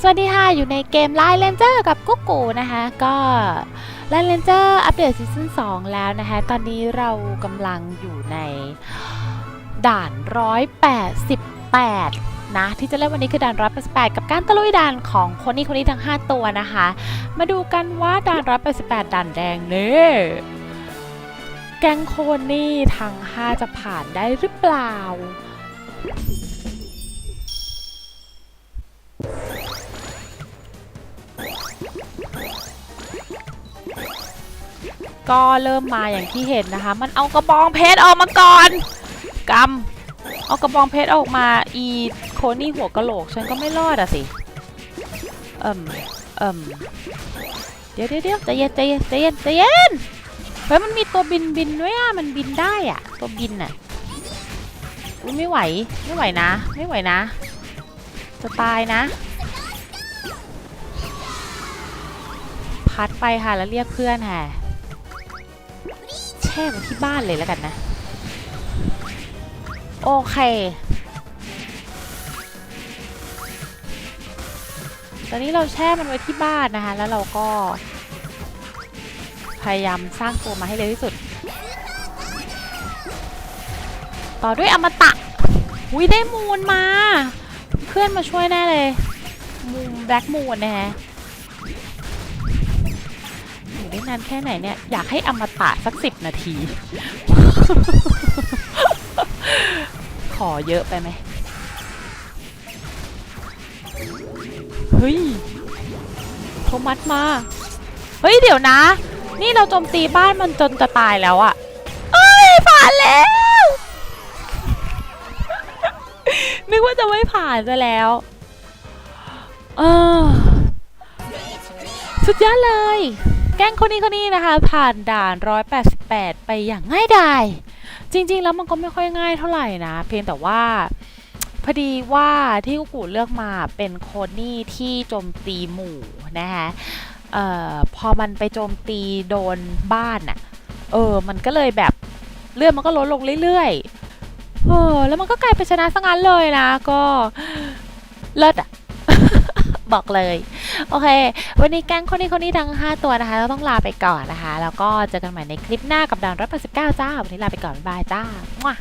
สวัสดีค่ะ อยู่ในเกม Line Ranger กับกุ๊กกูนะคะ ก็ Line Ranger อัปเดตซีซั่น2แล้วนะคะ ตอนนี้เรากำลังอยู่ในด่าน 188 นะ ที่จะเล่นวันนี้คือด่าน 188 กับการตะลุยด่านของคนนี้คนนี้ทั้ง 5 ตัวนะคะ มาดูกันว่าด่าน 188 ด่านแดงเนี่แก๊งโคนนี่ทั้ง 5 จะผ่านได้หรือเปล่า ก็เริ่มมาอย่างที่เห็นนะคะ มันเอากระบองเพชรออกมาก่อนกำเอากระบองเพชรออกมาอีโคนี่หัวกะโหลกฉันก็ไม่รอดอะสิเอิ่มเอิ่มเดี๋ยวเดี๋ยวเดี๋ยวใจเย็นใจเย็นใจเย็นใจเย็นเฮ้ยมันมีตัวบินบินด้วยอะมันบินได้อะตัวบินอะอุ๊ยไม่ไหวไม่ไหวนะ ไม่ไหวนะ จะตายนะ พัดไปค่ะแล้วเรียกเพื่อนค่ะ ช่มันที่บ้านเลยแล้วกันนะ โอเคตอนนี้เราแช่มันไว้ที่บ้านนะคะ แล้วเราก็ พยายามสร้างตัวมาให้เร็วที่สุด ต่อด้วยอมตะวิได้มูลมา เพื่อนมาช่วยแน่เลย มูลแบล็กมูลนะฮะ อยู่ได้นานแค่ไหนเนี่ย อยากให้อมตะสักสิบนาที ขอเยอะไปไหมเฮ้ยโทมัสมา เฮ้ย เดี๋ยวนะ นี่เราโจมตีบ้านมันจนจะตายแล้วอะเอ้ย ผ่านแล้ว นึกว่าจะไม่ผ่านซะแล้ว เออสุดยอดเลย แก๊งคนนี้คนนี้นะคะ ผ่านด่าน 188 ไปอย่างง่ายดาย จริง ๆ แล้วมันก็ไม่ค่อยง่ายเท่าไหร่นะ เพียงแต่ว่าพอดีว่าที่กุกูเลือกมาเป็นโคนนี่ที่โจมตีหมู่นะคะเอ่อพอมันไปโจมตีโดนบ้านอะเออ มันก็เลยแบบเลือดมันก็ลดลงเรื่อยๆเออแล้วมันก็กลายเป็นชนะซะงั้นเลยนะ ก็เลิศอะบอกเลย โอเค วันนี้แก๊งคนนี้คนนี้ทั้ง5 ตัวนะคะเราต้องลาไปก่อนนะคะ แล้วก็เจอกันใหม่ในคลิปหน้ากับดาวร้อยแปดสิบเก้าจ้า วันนี้ลาไปก่อนบ๊ายบายจ้ามั่ว